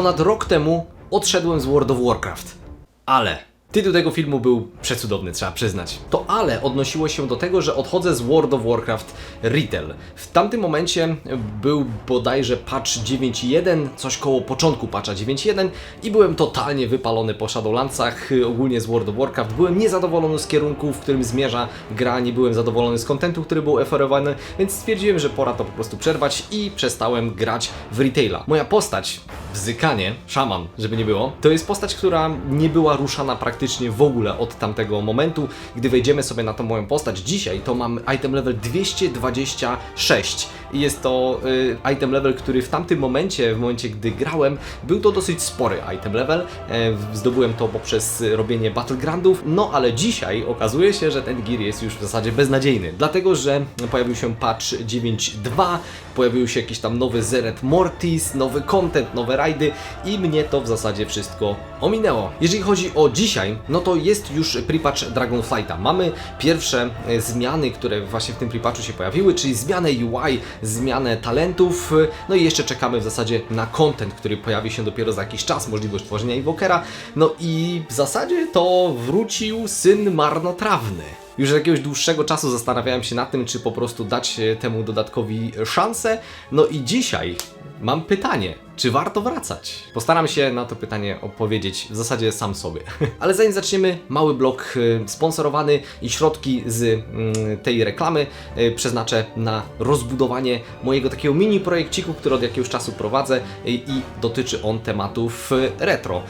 ponad rok temu odszedłem z World of Warcraft. Ale tytuł tego filmu był przecudowny, trzeba przyznać. To ale odnosiło się do tego, że odchodzę z World of Warcraft Retail. W tamtym momencie był bodajże patch 9.1, coś koło początku patcha 9.1 i byłem totalnie wypalony po Shadowlandsach, ogólnie z World of Warcraft. Byłem niezadowolony z kierunku, w którym zmierza gra, nie byłem zadowolony z kontentu, który był oferowany, więc stwierdziłem, że pora to po prostu przerwać i przestałem grać w retaila. Moja postać, Bzykanie, szaman, żeby nie było, to jest postać, która nie była ruszana praktycznie w ogóle od tamtego momentu. Gdy wejdziemy sobie na tą moją postać dzisiaj, to mam item level 226 i jest to y, item level, który w tamtym momencie, w momencie gdy grałem, był to dosyć spory item level. E, zdobyłem to poprzez robienie battlegroundów, no ale dzisiaj okazuje się, że ten gear jest już w zasadzie beznadziejny, dlatego że pojawił się patch 9.2, pojawił się jakiś tam nowy Zeret Mortis, nowy content, nowe rajdy i mnie to w zasadzie wszystko ominęło. Jeżeli chodzi o dzisiaj, no to jest już prepatch Dragonflighta. Mamy pierwsze e, zmiany, które właśnie w tym prepatchu się pojawiły, czyli zmianę UI, zmianę talentów, no i jeszcze czekamy w zasadzie na content, który pojawi się dopiero za jakiś czas, możliwość tworzenia Invokera, no i w zasadzie to wrócił syn marnotrawny. Już od jakiegoś dłuższego czasu zastanawiałem się nad tym, czy po prostu dać e, temu dodatkowi szansę. No i dzisiaj mam pytanie, czy warto wracać? Postaram się na to pytanie odpowiedzieć w zasadzie sam sobie. Ale zanim zaczniemy, mały blok e, sponsorowany i środki z mm, tej reklamy e, przeznaczę na rozbudowanie mojego takiego mini projekciku, który od jakiegoś czasu prowadzę e, i dotyczy on tematów e, retro.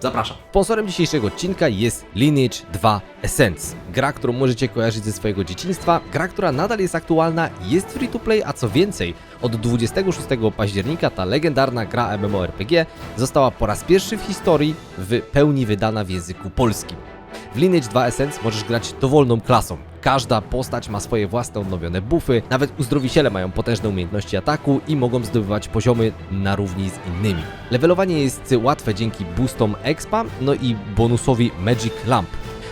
Zapraszam. Sponsorem dzisiejszego odcinka jest Lineage 2 Essence. Gra, którą możecie kojarzyć ze swojego dzieciństwa, gra, która nadal jest aktualna, jest free to play, a co więcej, od 26 października ta legendarna gra MMORPG została po raz pierwszy w historii w pełni wydana w języku polskim. W Lineage 2 Essence możesz grać dowolną klasą. Każda postać ma swoje własne odnowione buffy, nawet uzdrowiciele mają potężne umiejętności ataku i mogą zdobywać poziomy na równi z innymi. Levelowanie jest łatwe dzięki boostom expa, no i bonusowi Magic Lamp.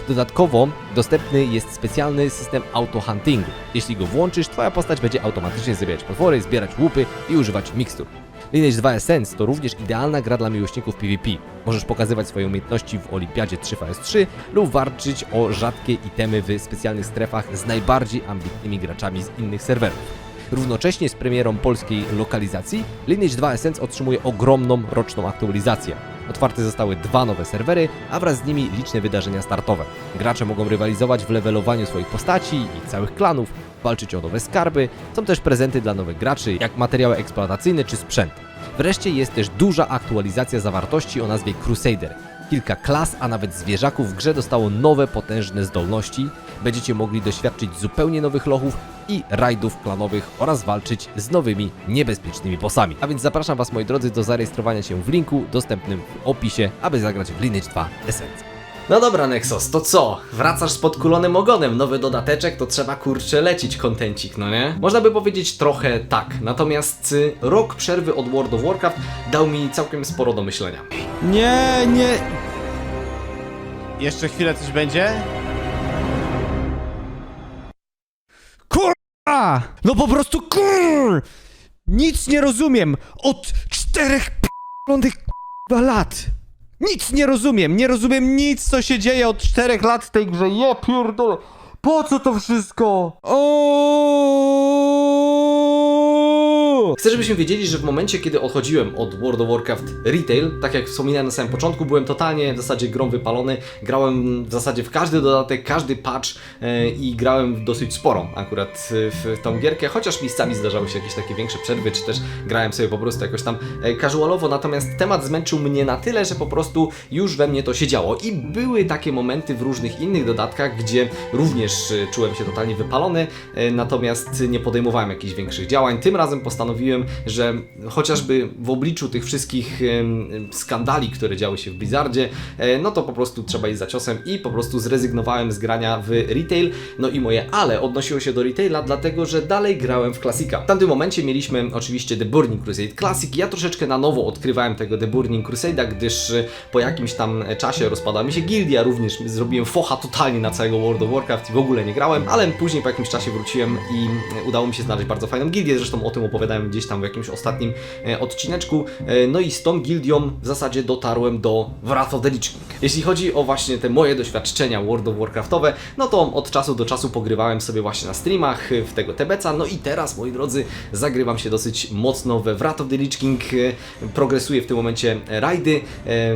Dodatkowo dostępny jest specjalny system auto-huntingu. Jeśli go włączysz, twoja postać będzie automatycznie zabijać potwory, zbierać łupy i używać mikstur. Lineage 2 Essence to również idealna gra dla miłośników PvP. Możesz pokazywać swoje umiejętności w Olimpiadzie 3vs3 lub walczyć o rzadkie itemy w specjalnych strefach z najbardziej ambitnymi graczami z innych serwerów. Równocześnie z premierą polskiej lokalizacji, Lineage 2 Essence otrzymuje ogromną roczną aktualizację. Otwarte zostały dwa nowe serwery, a wraz z nimi liczne wydarzenia startowe. Gracze mogą rywalizować w levelowaniu swoich postaci i całych klanów, walczyć o nowe skarby, są też prezenty dla nowych graczy, jak materiały eksploatacyjne czy sprzęt. Wreszcie jest też duża aktualizacja zawartości o nazwie Crusader. Kilka klas, a nawet zwierzaków w grze dostało nowe, potężne zdolności. Będziecie mogli doświadczyć zupełnie nowych lochów i rajdów klanowych oraz walczyć z nowymi, niebezpiecznymi bossami. A więc zapraszam Was, moi drodzy, do zarejestrowania się w linku dostępnym w opisie, aby zagrać w Lineage 2 Essence. No dobra, Nexus, to co? Wracasz z podkulonym ogonem, nowy dodateczek, to trzeba kurczę lecić kontencik, no nie? Można by powiedzieć trochę tak, natomiast y, rok przerwy od World of Warcraft dał mi całkiem sporo do myślenia. Nie, nie. Jeszcze chwilę coś będzie? Kurwa! No po prostu kur! Nic nie rozumiem od czterech p***lonych k***a lat. Nic nie rozumiem, nie rozumiem nic co się dzieje od czterech lat w tej grze. Ja pierdolę. Po co to wszystko? Chcę, żebyśmy wiedzieli, że w momencie, kiedy odchodziłem od World of Warcraft Retail, tak jak wspominałem na samym początku, byłem totalnie w zasadzie grą wypalony. Grałem w zasadzie w każdy dodatek, każdy patch e, i grałem dosyć sporo akurat e, w tą gierkę, chociaż miejscami zdarzały się jakieś takie większe przerwy, czy też grałem sobie po prostu jakoś tam e, casualowo, natomiast temat zmęczył mnie na tyle, że po prostu już we mnie to się działo. I były takie momenty w różnych innych dodatkach, gdzie również czułem się totalnie wypalony, natomiast nie podejmowałem jakichś większych działań. Tym razem postanowiłem, że chociażby w obliczu tych wszystkich skandali, które działy się w Blizzardzie, e, no to po prostu trzeba iść za ciosem i po prostu zrezygnowałem z grania w retail. No i moje ale odnosiło się do retaila, dlatego że dalej grałem w klasika. W tamtym momencie mieliśmy oczywiście The Burning Crusade Classic. Ja troszeczkę na nowo odkrywałem tego The Burning Crusade'a, gdyż e, po jakimś tam czasie rozpadła mi się gildia, również zrobiłem focha totalnie na całego World of Warcraft i w ogóle nie grałem, ale później po jakimś czasie wróciłem i e, udało mi się znaleźć bardzo fajną gildię, zresztą o tym opowiadałem opowiadałem gdzieś tam w jakimś ostatnim e, odcineczku. E, no i z tą gildią w zasadzie dotarłem do Wrath of the Lich King. Jeśli chodzi o właśnie te moje doświadczenia World of Warcraftowe, no to od czasu do czasu pogrywałem sobie właśnie na streamach e, w tego Tebeca, no i teraz, moi drodzy, zagrywam się dosyć mocno we Wrath of the Lich King, progresuję w tym momencie rajdy,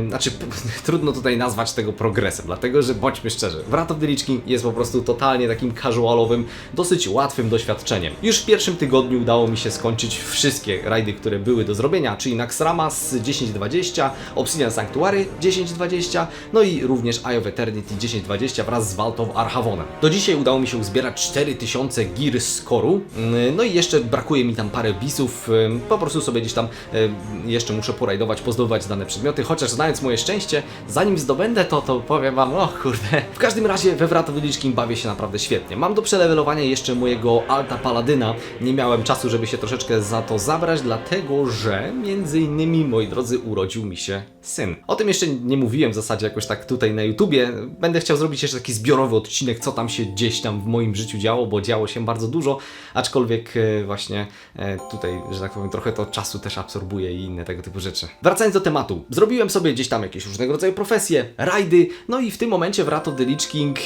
znaczy trudno tutaj nazwać tego progresem, dlatego że bądźmy szczerzy, Wrath of the Lich King jest po prostu totalnie takim casualowym, dosyć łatwym doświadczeniem. Już w pierwszym tygodniu udało mi się skończyć wszystkie rajdy, które były do zrobienia, czyli Naxxrama z 10.20, Obsidian Sanctuary 10.20, no i również Eye of Eternity 10.20 wraz z Vault of Arhavonem. Do dzisiaj udało mi się uzbierać 4000 gear score'u, mm, no i jeszcze brakuje mi tam parę bisów, ym, po prostu sobie gdzieś tam ym, jeszcze muszę porajdować, pozdobywać dane przedmioty, chociaż znając moje szczęście, zanim zdobędę to, to powiem wam, o kurde. W każdym razie we Lich King bawię się naprawdę świetnie. Mam do przelewelowania jeszcze mojego Alta Paladyna, nie miałem czasu, żeby się troszeczkę za to zabrać, dlatego że między innymi, moi drodzy, urodził mi się syn. O tym jeszcze nie mówiłem w zasadzie jakoś tak tutaj na YouTubie. Będę chciał zrobić jeszcze taki zbiorowy odcinek, co tam się gdzieś tam w moim życiu działo, bo działo się bardzo dużo, aczkolwiek e, właśnie e, tutaj, że tak powiem, trochę to czasu też absorbuje i inne tego typu rzeczy. Wracając do tematu, zrobiłem sobie gdzieś tam jakieś różnego rodzaju profesje, rajdy, no i w tym momencie w Wrath of the Lich King e,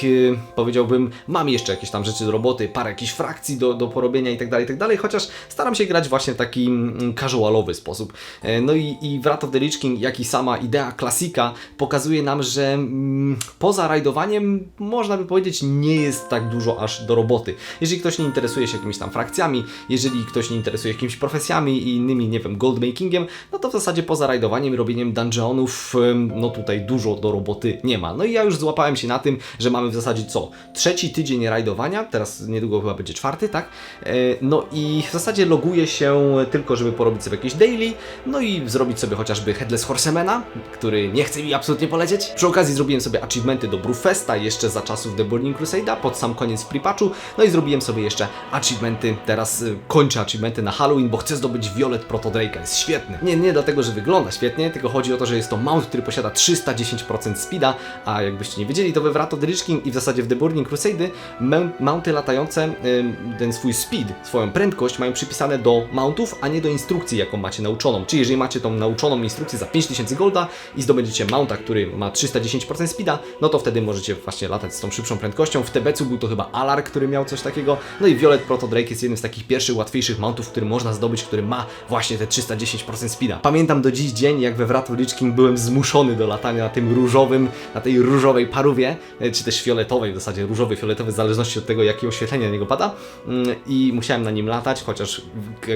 powiedziałbym, mam jeszcze jakieś tam rzeczy do roboty, parę jakichś frakcji do, do porobienia i tak dalej, i tak dalej, chociaż staram się grać właśnie w taki mm, casualowy sposób. E, No i, i Wrath of the Lich King, jak i sama idea klasika pokazuje nam, że mm, poza rajdowaniem można by powiedzieć nie jest tak dużo aż do roboty. Jeżeli ktoś nie interesuje się jakimiś tam frakcjami, jeżeli ktoś nie interesuje jakimiś profesjami i innymi, nie wiem, goldmakingiem, no to w zasadzie poza rajdowaniem i robieniem dungeonów, no tutaj dużo do roboty nie ma. No i ja już złapałem się na tym, że mamy w zasadzie co? Trzeci tydzień rajdowania, teraz niedługo chyba będzie czwarty, tak? E, No i w zasadzie loguję się tylko, żeby porobić sobie jakieś daily, no i zrobić sobie chociażby Headless Horsemana, który nie chce mi absolutnie polecieć. Przy okazji zrobiłem sobie achievementy do Brewfesta jeszcze za czasów The Burning Crusade'a, pod sam koniec w Pripatchu, no i zrobiłem sobie jeszcze achievementy, teraz y, kończę achievementy na Halloween, bo chcę zdobyć Violet Proto Drake'a, jest świetny. Nie, nie dlatego, że wygląda świetnie, tylko chodzi o to, że jest to mount, który posiada 310% speeda, a jakbyście nie wiedzieli, to we Lich King i w zasadzie w The Burning Crusade mount- mounty latające, ten swój speed, swoją prędkość mają przypisane do mountów, a nie do instrukcji, jaką macie nauczoną. Czyli jeżeli macie tą nauczoną instrukcję za 5000 golda i zdobędziecie mounta, który ma 310% speeda, no to wtedy możecie właśnie latać z tą szybszą prędkością. W Tebecu był to chyba Alar, który miał coś takiego. No i Violet Proto Drake jest jednym z takich pierwszych, łatwiejszych mountów, który można zdobyć, który ma właśnie te 310% speeda. Pamiętam do dziś dzień, jak we Wrath of Lich King byłem zmuszony do latania na tym różowym, na tej różowej parówie, e, czy też fioletowej w zasadzie, różowy, fioletowy, w zależności od tego, jakie oświetlenie na niego pada. Mm, I musiałem na nim latać, chociaż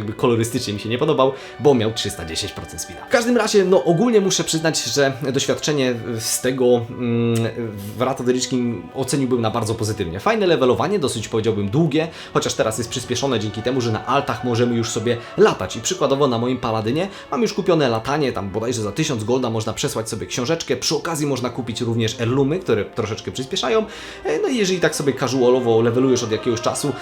jakby kolorystycznie mi się nie podobał, bo miał 310% speeda. W każdym razie, no ogólnie muszę przyznać, że doświadczenie z tego mm, w Wrath of the Lich King oceniłbym na bardzo pozytywnie. Fajne levelowanie, dosyć powiedziałbym długie, chociaż teraz jest przyspieszone dzięki temu, że na altach możemy już sobie latać. I przykładowo na moim paladynie mam już kupione latanie, tam bodajże za 1000 golda można przesłać sobie książeczkę. Przy okazji można kupić również erlumy, które troszeczkę przyspieszają. E, No i jeżeli tak sobie casualowo levelujesz od jakiegoś czasu,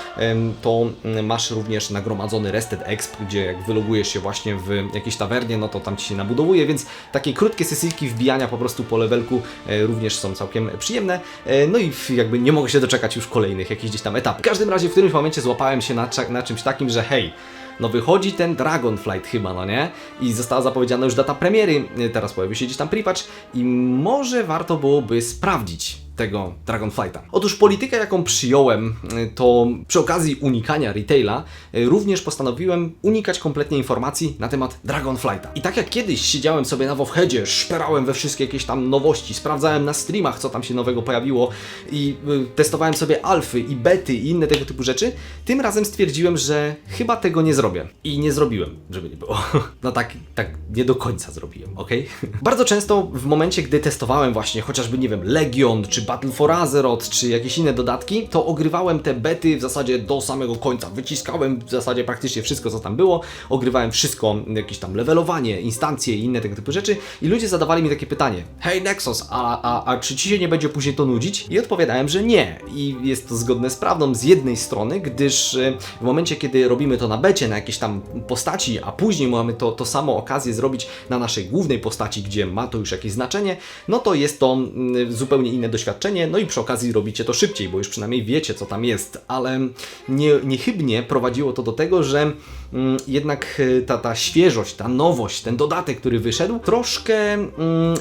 to mm, masz również nagromadzony Rested Exp, gdzie jak wylogujesz się właśnie w jakiejś tawernie, no to tam ci się nabudowuje, więc takie krótkie sesyjki wbijania po prostu po levelku e, również są całkiem przyjemne. E, No i jakby nie mogę się doczekać już kolejnych jakichś gdzieś tam etapów. W każdym razie w którymś momencie złapałem się na, na czymś takim, że hej, no wychodzi ten Dragonflight chyba, no nie? I została zapowiedziana już data premiery, y, teraz pojawił się gdzieś tam pripatch i może warto byłoby sprawdzić tego Dragonflighta. Otóż politykę, jaką przyjąłem, y, to przy okazji unikania retaila, y, również postanowiłem unikać kompletnie informacji na temat Dragonflighta. I tak jak kiedyś siedziałem sobie na Wowheadzie, szperałem we wszystkie jakieś tam nowości, sprawdzałem na streamach, co tam się nowego pojawiło i y, testowałem sobie alfy i bety i inne tego typu rzeczy, tym razem stwierdziłem, że chyba tego nie zrobię. I nie zrobiłem, żeby nie było. No tak, tak nie do końca zrobiłem, ok? Bardzo często w momencie, gdy testowałem właśnie chociażby, nie wiem, Legion, czy Battle for Azeroth, czy jakieś inne dodatki, to ogrywałem te bety w zasadzie do samego końca. Wyciskałem w zasadzie praktycznie wszystko, co tam było, ogrywałem wszystko, jakieś tam levelowanie, instancje i inne tego typu rzeczy i ludzie zadawali mi takie pytanie, hej Nexus, a, a, a czy ci się nie będzie później to nudzić? I odpowiadałem, że nie. I jest to zgodne z prawdą z jednej strony, gdyż y, w momencie, kiedy robimy to na becie, na jakiejś tam postaci, a później mamy to, to samo okazję zrobić na naszej głównej postaci, gdzie ma to już jakieś znaczenie, no to jest to mm, zupełnie inne doświadczenie, no i przy okazji robicie to szybciej, bo już przynajmniej wiecie, co tam jest, ale nie, niechybnie prowadziło to do tego, że mm, jednak e, ta, ta świeżość, ta nowość, ten dodatek, który wyszedł, troszkę mm,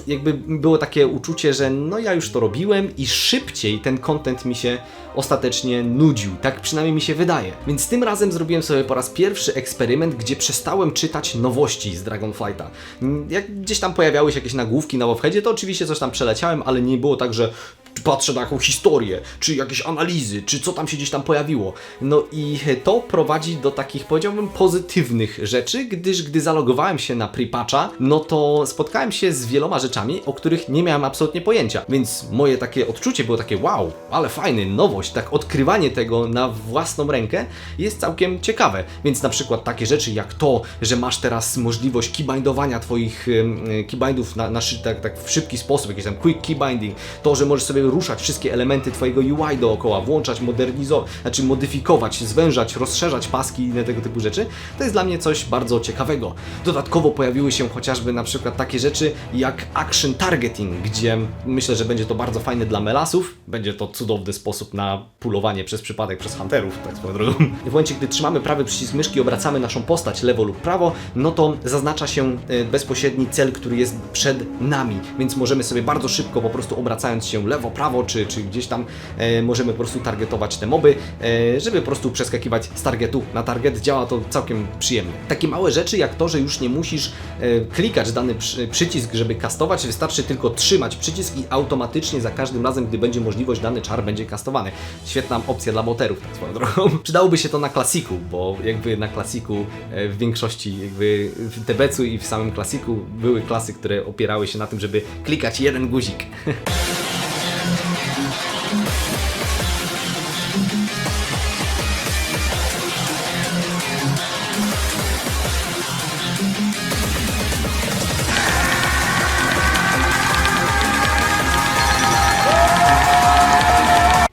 jakby było takie uczucie, że no ja już to robiłem i szybciej ten content mi się ostatecznie nudził. Tak przynajmniej mi się wydaje. Więc tym razem zrobiłem sobie po raz pierwszy eksperyment, gdzie przestałem czytać nowości z Dragonflighta. Mm, Jak gdzieś tam pojawiały się jakieś nagłówki na Webheadzie, to oczywiście coś tam przeleciałem, ale nie było tak, że patrzę na jaką historię, czy jakieś analizy, czy co tam się gdzieś tam pojawiło. No i to prowadzi do takich, powiedziałbym, pozytywnych rzeczy, gdyż gdy zalogowałem się na Pripatcha, no to spotkałem się z wieloma rzeczami, o których nie miałem absolutnie pojęcia. Więc moje takie odczucie było takie wow, ale fajny, nowość, tak odkrywanie tego na własną rękę jest całkiem ciekawe. Więc na przykład takie rzeczy jak to, że masz teraz możliwość keybindowania twoich em, keybindów na, na tak, tak w szybki sposób, jakiś tam quick keybinding, to, że możesz sobie ruszać wszystkie elementy twojego UI dookoła, włączać, modernizować, znaczy modyfikować, zwężać, rozszerzać paski i inne tego typu rzeczy, to jest dla mnie coś bardzo ciekawego. Dodatkowo pojawiły się chociażby na przykład takie rzeczy jak action targeting, gdzie myślę, że będzie to bardzo fajne dla melasów, będzie to cudowny sposób na pulowanie przez przypadek przez hunterów, tak swoją drogą. W momencie, gdy trzymamy prawy przycisk myszki obracamy naszą postać lewo lub prawo, no to zaznacza się e, bezpośredni cel, który jest przed nami, więc możemy sobie bardzo szybko po prostu obracając się lewo, prawo, czy, czy gdzieś tam e, możemy po prostu targetować te moby, e, żeby po prostu przeskakiwać z targetu na target. Działa to całkiem przyjemnie. Takie małe rzeczy jak to, że już nie musisz e, klikać dany przy, przycisk, żeby kastować, wystarczy tylko trzymać przycisk i automatycznie za każdym razem, gdy będzie możliwość, dany czar będzie kastowany. Świetna opcja dla boterów, tak swoją drogą. Przydałoby się to na klasiku, bo jakby na klasiku e, w większości jakby w Tebecu i w samym klasiku były klasy, które opierały się na tym, żeby klikać jeden guzik.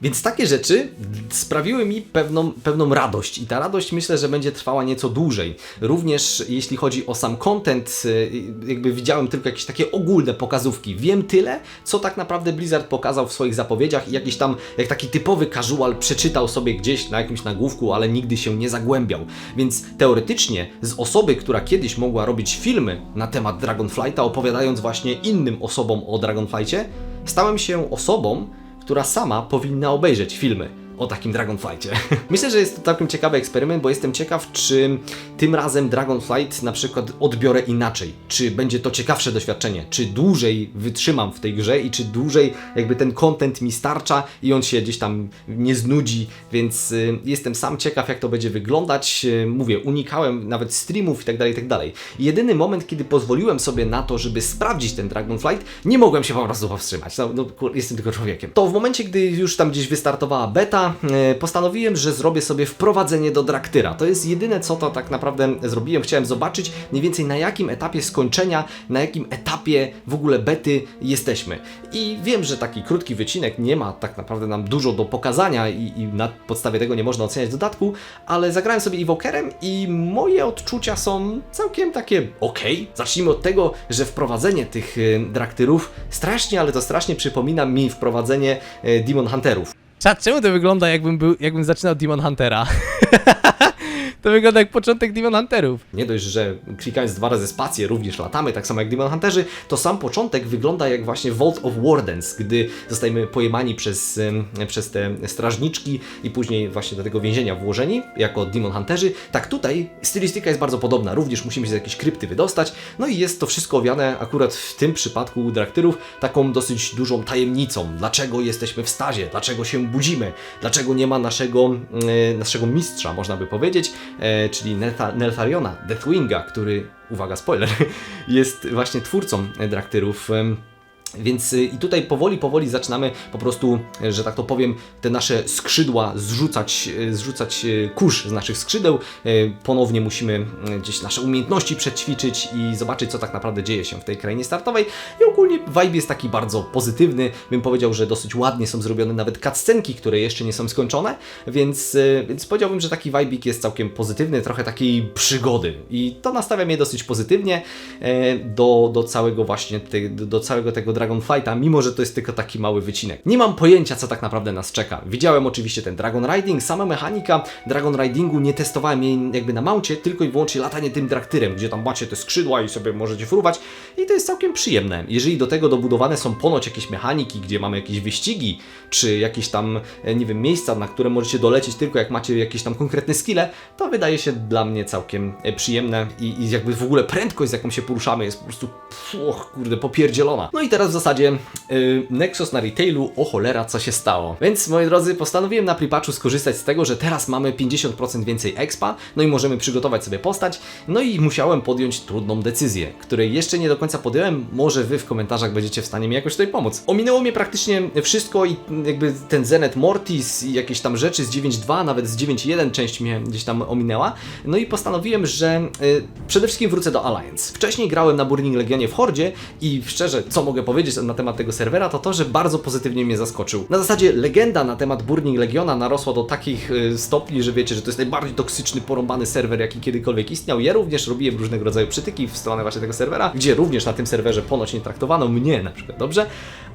Więc takie rzeczy sprawiły mi pewną, pewną radość i ta radość myślę, że będzie trwała nieco dłużej. Również jeśli chodzi o sam content, y, jakby widziałem tylko jakieś takie ogólne pokazówki. Wiem tyle, co tak naprawdę Blizzard pokazał w swoich zapowiedziach i jakiś tam, jak taki typowy casual przeczytał sobie gdzieś na jakimś nagłówku, ale nigdy się nie zagłębiał. Więc teoretycznie z osoby, która kiedyś mogła robić filmy na temat Dragonflighta, opowiadając właśnie innym osobom o Dragonflightie, stałem się osobą, która sama powinna obejrzeć filmy o takim Dragonflightie. Myślę, że jest to całkiem ciekawy eksperyment, bo jestem ciekaw, czy tym razem Dragonflight na przykład odbiorę inaczej. Czy będzie to ciekawsze doświadczenie, czy dłużej wytrzymam w tej grze i czy dłużej jakby ten content mi starcza i on się gdzieś tam nie znudzi, więc y, jestem sam ciekaw, jak to będzie wyglądać. Y, mówię, unikałem nawet streamów i tak dalej, i tak. Jedyny moment, kiedy pozwoliłem sobie na to, żeby sprawdzić ten Dragonflight, nie mogłem się po prostu powstrzymać. No, no jestem tylko człowiekiem. To w momencie, gdy już tam gdzieś wystartowała beta, e, postanowiłem, że zrobię sobie wprowadzenie do Draktyra. To jest jedyne, co to tak naprawdę zrobiłem. Chciałem zobaczyć mniej więcej na jakim etapie skończenia, na jakim etapie w ogóle bety jesteśmy. I wiem, że taki krótki wycinek nie ma tak naprawdę nam dużo do pokazania i, i na podstawie tego nie można oceniać dodatku, ale zagrałem sobie Evokerem i moje odczucia są całkiem takie ok. Zacznijmy od tego, że wprowadzenie tych e, Draktyrów strasznie, ale to strasznie przypomina mi wprowadzenie e, Demon Hunterów. Czad, czemu to wygląda jakbym był, jakbym zaczynał Demon Huntera? to wygląda jak początek Demon Hunterów. Nie dość, że klikając dwa razy spację również latamy, tak samo jak Demon Hunterzy, to sam początek wygląda jak właśnie Vault of Wardens, gdy zostajemy pojmani przez, przez te strażniczki i później właśnie do tego więzienia włożeni jako Demon Hunterzy. Tak tutaj stylistyka jest bardzo podobna, również musimy się z jakiejś krypty wydostać, no i jest to wszystko owiane akurat w tym przypadku u Draktyrów taką dosyć dużą tajemnicą. Dlaczego jesteśmy w stazie? Dlaczego się budzimy? Dlaczego nie ma naszego, e, naszego mistrza, można by powiedzieć, e, czyli Nelthariona, Deathwinga, który, uwaga, spoiler, jest właśnie twórcą Draktyrów. Więc y, i tutaj powoli, powoli zaczynamy po prostu, e, że tak to powiem, te nasze skrzydła zrzucać, e, zrzucać kurz z naszych skrzydeł. Ponownie musimy gdzieś nasze umiejętności przećwiczyć i zobaczyć, co tak naprawdę dzieje się w tej krainie startowej. I ogólnie vibe jest taki bardzo pozytywny. Bym powiedział, że dosyć ładnie są zrobione nawet cutscenki, które jeszcze nie są skończone, więc, więc powiedziałbym, że taki vibe'ik jest całkiem pozytywny, trochę takiej przygody. I to nastawia mnie dosyć pozytywnie e, do, do całego właśnie, do, całego tego Dragonflighta, mimo że to jest tylko taki mały wycinek. Nie mam pojęcia, co tak naprawdę nas czeka. Widziałem oczywiście ten Dragon Riding, sama mechanika Dragon Ridingu nie testowałem jej jakby na mouncie, tylko i wyłącznie latanie tym traktyrem, gdzie tam macie te skrzydła i sobie możecie fruwać i to jest całkiem przyjemne. Jeżeli do tego dobudowane są ponoć jakieś mechaniki, gdzie mamy jakieś wyścigi, czy jakieś tam, e, nie wiem, miejsca, na które możecie dolecieć tylko jak macie jakieś tam konkretne skille, to wydaje się dla mnie całkiem e, przyjemne i, i jakby w ogóle prędkość, z jaką się poruszamy jest po prostu, kurde, popierdzielona. No i teraz w zasadzie y, Nexus na retailu, o cholera, co się stało. Więc, moi drodzy, postanowiłem na Pripatchu skorzystać z tego, że teraz mamy 50% więcej expa, no i możemy przygotować sobie postać, no i musiałem podjąć trudną decyzję, której jeszcze nie do końca podjąłem, może wy w komentarzach będziecie w stanie mi jakoś tutaj pomóc. Ominęło mnie praktycznie wszystko i jakby ten Zenet Mortis i jakieś tam rzeczy z 9.2, nawet z 9.1 część mnie gdzieś tam ominęła, no i postanowiłem, że y, przede wszystkim wrócę do Alliance. Wcześniej grałem na Burning Legionie w Hordzie i szczerze, co mogę powiedzieć na temat tego serwera, to to, że bardzo pozytywnie mnie zaskoczył. Na zasadzie legenda na temat Burning Legiona narosła do takich y, stopni, że wiecie, że to jest najbardziej toksyczny, porąbany serwer, jaki kiedykolwiek istniał. Ja również robiłem różnego rodzaju przytyki w stronę właśnie tego serwera, gdzie również na tym serwerze ponoć nie traktowano mnie na przykład dobrze,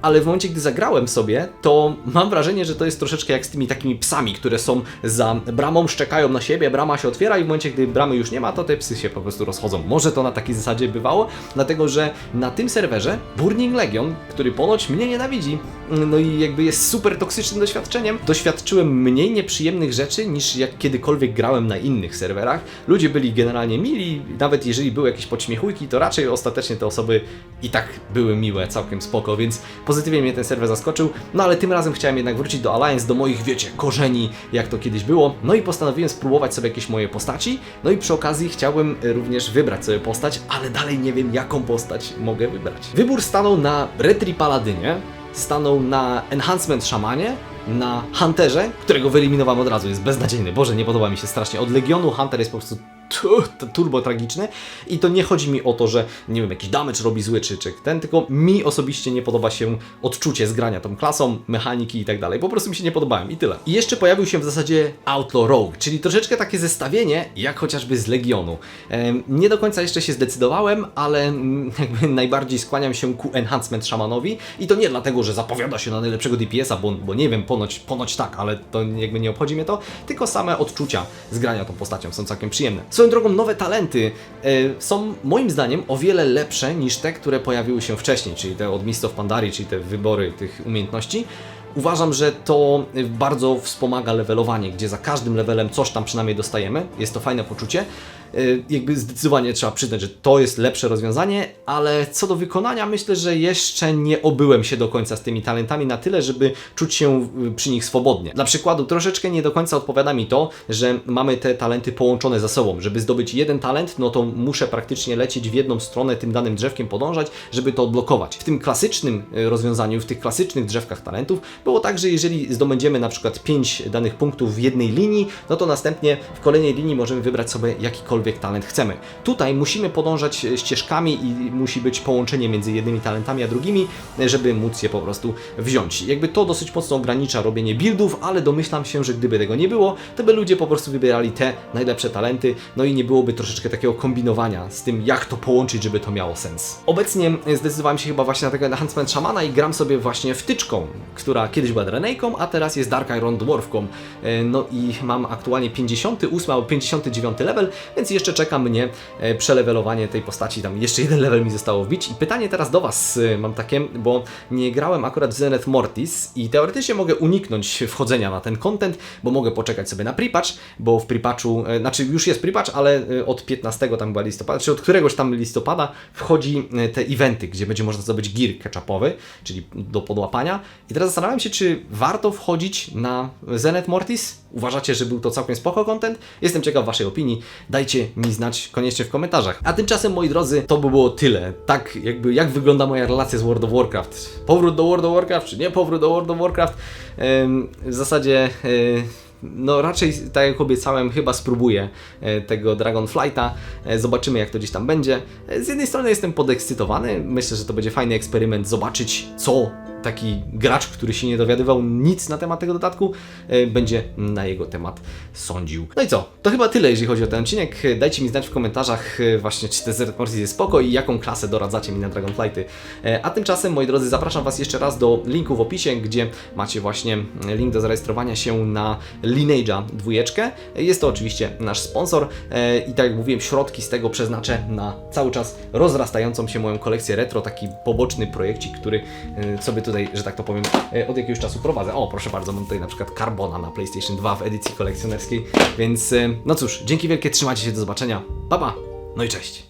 ale w momencie, gdy zagrałem sobie, to mam wrażenie, że to jest troszeczkę jak z tymi takimi psami, które są za bramą, szczekają na siebie, brama się otwiera i w momencie, gdy bramy już nie ma, to te psy się po prostu rozchodzą. Może to na takiej zasadzie bywało, dlatego że na tym serwerze Burning Legion, który ponoć mnie nienawidzi, no i jakby jest super toksycznym doświadczeniem, doświadczyłem mniej nieprzyjemnych rzeczy niż jak kiedykolwiek grałem na innych serwerach. Ludzie byli generalnie mili, nawet jeżeli były jakieś podśmiechujki, to raczej ostatecznie te osoby i tak były miłe, całkiem spoko, więc pozytywnie mnie ten serwer zaskoczył. No ale tym razem chciałem jednak wrócić do Alliance, do moich, wiecie, korzeni, jak to kiedyś było. No i postanowiłem spróbować sobie jakieś moje postaci. No i przy okazji chciałbym również wybrać sobie postać, ale dalej nie wiem, jaką postać mogę wybrać. Wybór stanął na Retri Paladynie, stanął na Enhancement Szamanie, na Hunterze, którego wyeliminowałem od razu, jest beznadziejny. Boże, nie podoba mi się strasznie. Od Legionu Hunter jest po prostu tu- tu- turbo tragiczny i to nie chodzi mi o to, że nie wiem, jakiś damage robi zły czy, czy ten, tylko mi osobiście nie podoba się odczucie zgrania tą klasą, mechaniki i tak dalej. Po prostu mi się nie podobałem i tyle. I jeszcze pojawił się w zasadzie Outlaw Rogue, czyli troszeczkę takie zestawienie, jak chociażby z Legionu. Nie do końca jeszcze się zdecydowałem, ale mm, jakby najbardziej skłaniam się ku Enhancement Shamanowi i to nie dlatego, że zapowiada się na najlepszego DPS-a, bo, bo nie wiem, ponoć, ponoć tak, ale to jakby nie obchodzi mnie to, tylko same odczucia zgrania tą postacią są całkiem przyjemne. Swoją drogą, nowe talenty e, są moim zdaniem o wiele lepsze niż te, które pojawiły się wcześniej, czyli te od Mist of Pandarii, czyli te wybory tych umiejętności. Uważam, że to y, bardzo wspomaga levelowanie, gdzie za każdym levelem coś tam przynajmniej dostajemy. Jest to fajne poczucie. Y, Jakby zdecydowanie trzeba przyznać, że to jest lepsze rozwiązanie, ale co do wykonania, myślę, że jeszcze nie obyłem się do końca z tymi talentami na tyle, żeby czuć się y, przy nich swobodnie. Dla przykładu, troszeczkę nie do końca odpowiada mi to, że mamy te talenty połączone ze sobą. Żeby zdobyć jeden talent, no to muszę praktycznie lecieć w jedną stronę tym danym drzewkiem podążać, żeby to odblokować. W tym klasycznym y, rozwiązaniu, w tych klasycznych drzewkach talentów było tak, że jeżeli zdobędziemy na przykład 5 danych punktów w jednej linii, no to następnie w kolejnej linii możemy wybrać sobie jakikolwiek talent chcemy. Tutaj musimy podążać e, ścieżkami i musi być połączenie między jednymi talentami a drugimi, e, żeby móc je po prostu wziąć. Jakby to dosyć mocno ogranicza robienie buildów, ale domyślam się, że gdyby tego nie było, to by ludzie po prostu wybierali te najlepsze talenty, no i nie byłoby troszeczkę takiego kombinowania z tym, jak to połączyć, żeby to miało sens. Obecnie e, zdecydowałem się chyba właśnie na tego Enhancement Shamana i gram sobie właśnie wtyczką, która kiedyś była Drenejką, a teraz jest Dark Iron Dwarfką. No i mam aktualnie 58 albo 59 level, więc jeszcze czeka mnie e, przelevelowanie tej postaci. Tam jeszcze jeden level mi zostało wbić. I pytanie teraz do Was e, mam takie, bo nie grałem akurat w Zenith Mortis i teoretycznie mogę uniknąć wchodzenia na ten content, bo mogę poczekać sobie na prepatch, bo w prepatchu, e, znaczy już jest prepatch, ale od 15 tam chyba listopada, czy od któregoś tam listopada wchodzi te eventy, gdzie będzie można zdobyć gear ketchupowy, czyli do podłapania. I teraz zastanawiam się, czy warto wchodzić na Zenith Mortis? Uważacie, że był to całkiem spoko content? Jestem ciekaw Waszej opinii. Dajcie mi znać koniecznie w komentarzach. A tymczasem, moi drodzy, to by było tyle. Tak jakby, jak wygląda moja relacja z World of Warcraft? Powrót do World of Warcraft, czy nie powrót do World of Warcraft? Em, w zasadzie... e, no raczej, tak jak obiecałem, chyba spróbuję e, tego Dragonflighta. E, Zobaczymy, jak to gdzieś tam będzie. E, Z jednej strony jestem podekscytowany. Myślę, że to będzie fajny eksperyment, zobaczyć, co taki gracz, który się nie dowiadywał nic na temat tego dodatku, będzie na jego temat sądził. No i co? To chyba tyle, jeżeli chodzi o ten odcinek. Dajcie mi znać w komentarzach właśnie, czy te Zerd Mortis jest spoko i jaką klasę doradzacie mi na Dragonflighty. A tymczasem, moi drodzy, zapraszam Was jeszcze raz do linku w opisie, gdzie macie właśnie link do zarejestrowania się na Lineage'a dwójeczkę. Jest to oczywiście nasz sponsor e, i tak jak mówiłem, środki z tego przeznaczę na cały czas rozrastającą się moją kolekcję retro, taki poboczny projekcik, który e, sobie tutaj, że tak to powiem, e, od jakiegoś czasu prowadzę. O, proszę bardzo, mam tutaj na przykład Carbona na PlayStation 2 w edycji kolekcjonerskiej, więc no cóż, dzięki wielkie, trzymajcie się, do zobaczenia, pa pa, no i cześć.